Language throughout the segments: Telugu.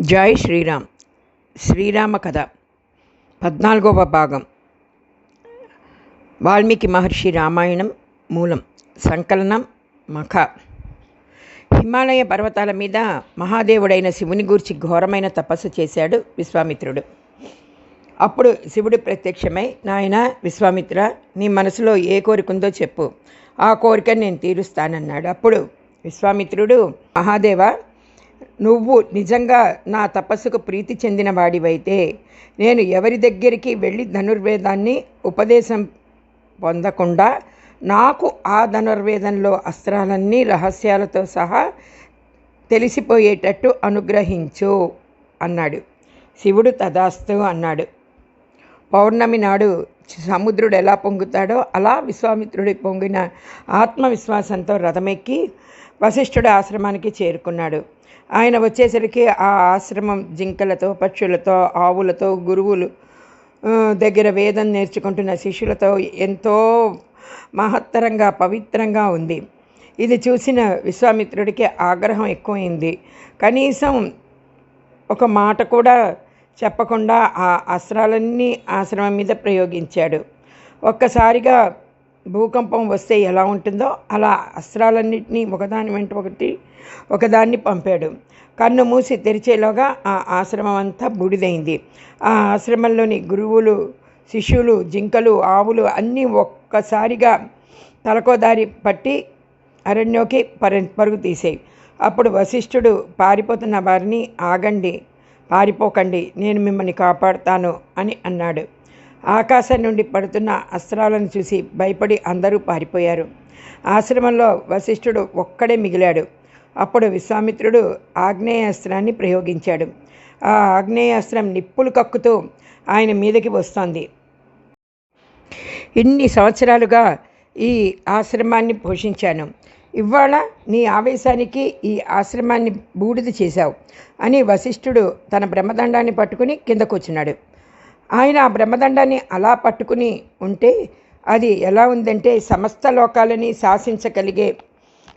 జై శ్రీరామ్. శ్రీరామ కథ. పద్నాలుగవ భాగం. వాల్మీకి మహర్షి రామాయణం మూలం. సంకలనం మఖ. హిమాలయ పర్వతాల మీద మహాదేవుడైన శివుని గూర్చి ఘోరమైన తపస్సు చేశాడు విశ్వామిత్రుడు. అప్పుడు శివుడు ప్రత్యక్షమై నాయన విశ్వామిత్ర నీ మనసులో ఏ కోరిక ఉందో చెప్పు. ఆ కోరిక నేను తీరుస్తానన్నాడు. అప్పుడు విశ్వామిత్రుడు మహాదేవ నువ్వు నిజంగా నా తపస్సుకు ప్రీతి చెందిన వాడివైతే నేను ఎవరి దగ్గరికి వెళ్ళి ధనుర్వేదాన్ని ఉపదేశం పొందకుండా నాకు ఆ ధనుర్వేదంలో అస్త్రాలన్నీ రహస్యాలతో సహా తెలిసిపోయేటట్టు అనుగ్రహించు అన్నాడు. శివుడు తదాస్తు అన్నాడు. పౌర్ణమి నాడు సముద్రుడు ఎలా పొంగుతాడో అలా విశ్వామిత్రుడి పొంగిన ఆత్మవిశ్వాసంతో రథమెక్కి వశిష్ఠుడి ఆశ్రమానికి చేరుకున్నాడు. ఆయన వచ్చేసరికి ఆ ఆశ్రమం జింకలతో పక్షులతో ఆవులతో గురువులు దగ్గర వేదం నేర్చుకుంటున్న శిష్యులతో ఎంతో మహత్తరంగా పవిత్రంగా ఉంది. ఇది చూసిన విశ్వామిత్రుడికి ఆగ్రహం ఎక్కువైంది. కనీసం ఒక మాట కూడా చెప్పకుండా ఆ అస్త్రాలన్నీ ఆశ్రమం మీద ప్రయోగించాడు. ఒక్కసారిగా భూకంపం వస్తే ఎలా ఉంటుందో అలా అస్త్రాలన్నింటినీ ఒకదాని వెంట ఒకటి ఒకదాన్ని పంపాడు. కన్ను మూసి తెరిచేలోగా ఆ ఆశ్రమం అంతా బూడిదైంది. ఆ ఆశ్రమంలోని గురువులు శిష్యులు జింకలు ఆవులు అన్నీ ఒక్కసారిగా తలకోదారి పట్టి అరణ్యోకి పరు పరుగు తీసేయి. అప్పుడు వశిష్ఠుడు పారిపోతున్న వారిని ఆగండి పారిపోకండి నేను మిమ్మల్ని కాపాడుతాను అని అన్నాడు. ఆకాశం నుండి పడుతున్న అస్త్రాలను చూసి భయపడి అందరూ పారిపోయారు. ఆశ్రమంలో వశిష్ఠుడు ఒక్కడే మిగిలాడు. అప్పుడు విశ్వామిత్రుడు ఆగ్నేయాస్త్రాన్ని ప్రయోగించాడు. ఆ ఆగ్నేయాస్త్రం నిప్పులు కక్కుతూ ఆయన మీదకి వస్తోంది. ఇన్ని సంవత్సరాలుగా ఈ ఆశ్రమాన్ని పోషించాను. ఇవాళ నీ ఆవేశానికి ఈ ఆశ్రమాన్ని బూడిద చేశావు అని వశిష్ఠుడు తన బ్రహ్మదండాన్ని పట్టుకుని కింద కూర్చున్నాడు. ఆయన ఆ బ్రహ్మదండాన్ని అలా పట్టుకుని ఉంటే అది ఎలా ఉందంటే సమస్త లోకాలని శాసించగలిగే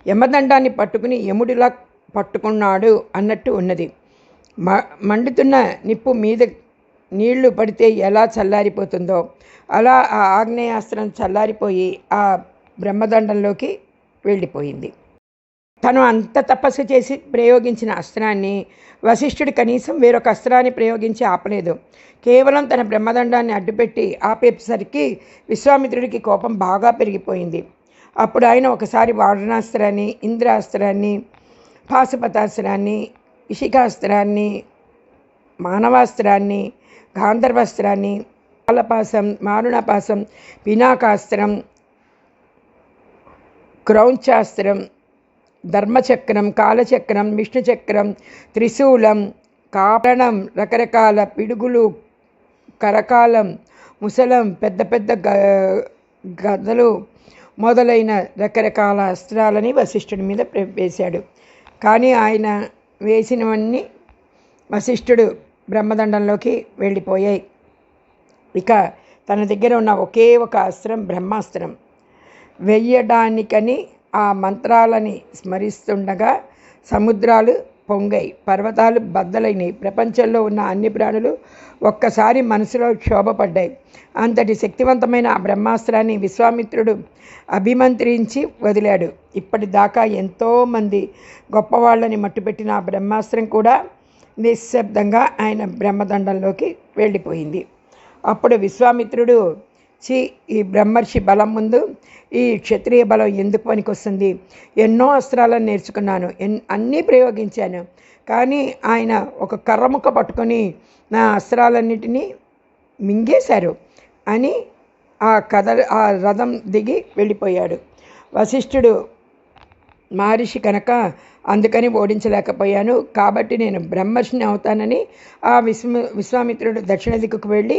యమదండాన్ని పట్టుకుని యముడిలా పట్టుకున్నాడు అన్నట్టు ఉన్నది. మ మండుతున్న నిప్పు మీద నీళ్ళు పడితే ఎలా చల్లారిపోతుందో అలా ఆ ఆగ్నేయాస్త్రం చల్లారిపోయి ఆ బ్రహ్మదండంలోకి వెళ్ళిపోయింది. తను అంత తపస్సు చేసి ప్రయోగించిన అస్త్రాన్ని వశిష్ఠుడు కనీసం వేరొక అస్త్రాన్ని ప్రయోగించి ఆపలేదు. కేవలం తన బ్రహ్మదండాన్ని అడ్డుపెట్టి ఆపేసరికి విశ్వామిత్రుడికి కోపం బాగా పెరిగిపోయింది. అప్పుడు ఆయన ఒకసారి వారణాస్త్రాన్ని ఇంద్రాస్త్రాన్ని పాశుపతాస్త్రాన్ని ఇషికాస్త్రాన్ని మానవాస్త్రాన్ని గాంధర్వాస్త్రాన్ని కాలపాసం మారుణపాసం పినాకాస్త్రం క్రౌంచాస్త్రం ధర్మచక్రం కాలచక్రం విష్ణుచక్రం త్రిశూలం కాపణం రకరకాల పిడుగులు కరకాలం ముసలం పెద్ద పెద్ద గ గదలు మొదలైన రకరకాల అస్త్రాలని వశిష్ఠుడి మీద వేశాడు. కానీ ఆయన వేసినవన్నీ వశిష్ఠుడు బ్రహ్మదండంలోకి వెళ్ళిపోయాయి. ఇక తన దగ్గర ఉన్న ఒకే ఒక అస్త్రం బ్రహ్మాస్త్రం. వెయ్యడానికని ఆ మంత్రాలని స్మరిస్తుండగా సముద్రాలు పొంగాయి పర్వతాలు బద్దలైనవి ప్రపంచంలో ఉన్న అన్ని ప్రాణులు ఒక్కసారి మనసులో క్షోభపడ్డాయి. అంతటి శక్తివంతమైన ఆ బ్రహ్మాస్త్రాన్ని విశ్వామిత్రుడు అభిమంత్రించి వదిలాడు. ఇప్పటిదాకా ఎంతోమంది గొప్పవాళ్ళని మట్టుపెట్టిన ఆ బ్రహ్మాస్త్రం కూడా నిశ్శబ్దంగా ఆయన బ్రహ్మదండంలోకి వెళ్ళిపోయింది. అప్పుడు విశ్వామిత్రుడు చి ఈ బ్రహ్మర్షి బలం ముందు ఈ క్షత్రియ బలం ఎందుకు పనికొస్తుంది? ఎన్నో అస్త్రాలను నేర్చుకున్నాను ఎన్ అన్నీ ప్రయోగించాను. కానీ ఆయన ఒక కర్రముక్క పట్టుకొని నా అస్త్రాలన్నిటినీ మింగేశారు అని ఆ కథ ఆ రథం దిగి వెళ్ళిపోయాడు. వశిష్ఠుడు మహర్షి కనుక అందుకని ఓడించలేకపోయాను కాబట్టి నేను బ్రహ్మర్షిని అవుతానని ఆ విశ్వ విశ్వామిత్రుడు దక్షిణ దిక్కుకు వెళ్ళి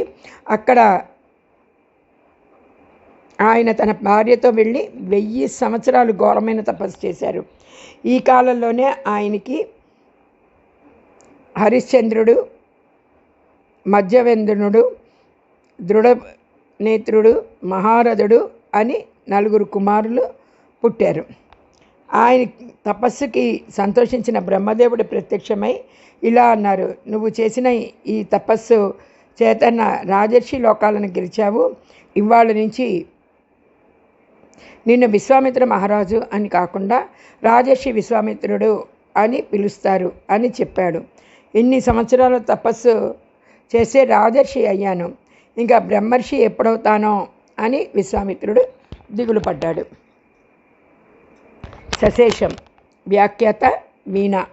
అక్కడ ఆయన తన భార్యతో వెళ్ళి వెయ్యి సంవత్సరాలు ఘోరమైన తపస్సు చేశారు. ఈ కాలంలోనే ఆయనకి హరిశ్చంద్రుడు మధ్యవేంద్రునుడు దృఢ నేత్రుడు మహారథుడు అని నలుగురు కుమారులు పుట్టారు. ఆయన తపస్సుకి సంతోషించిన బ్రహ్మదేవుడు ప్రత్యక్షమై ఇలా అన్నారు నువ్వు చేసిన ఈ తపస్సు చేతన్న రాజర్షి లోకాలను గెలిచావు. ఇవాళ నుంచి నిన్ను విశ్వామిత్ర మహారాజు అని కాకుండా రాజర్షి విశ్వామిత్రుడు అని పిలుస్తారు అని చెప్పాడు. ఇన్ని సంవత్సరాలు తపస్సు చేసే రాజర్షి అయ్యాను. ఇంకా బ్రహ్మర్షి ఎప్పుడవుతానో అని విశ్వామిత్రుడు దిగులు పడ్డాడు. సశేషం. వ్యాఖ్యాత మీనా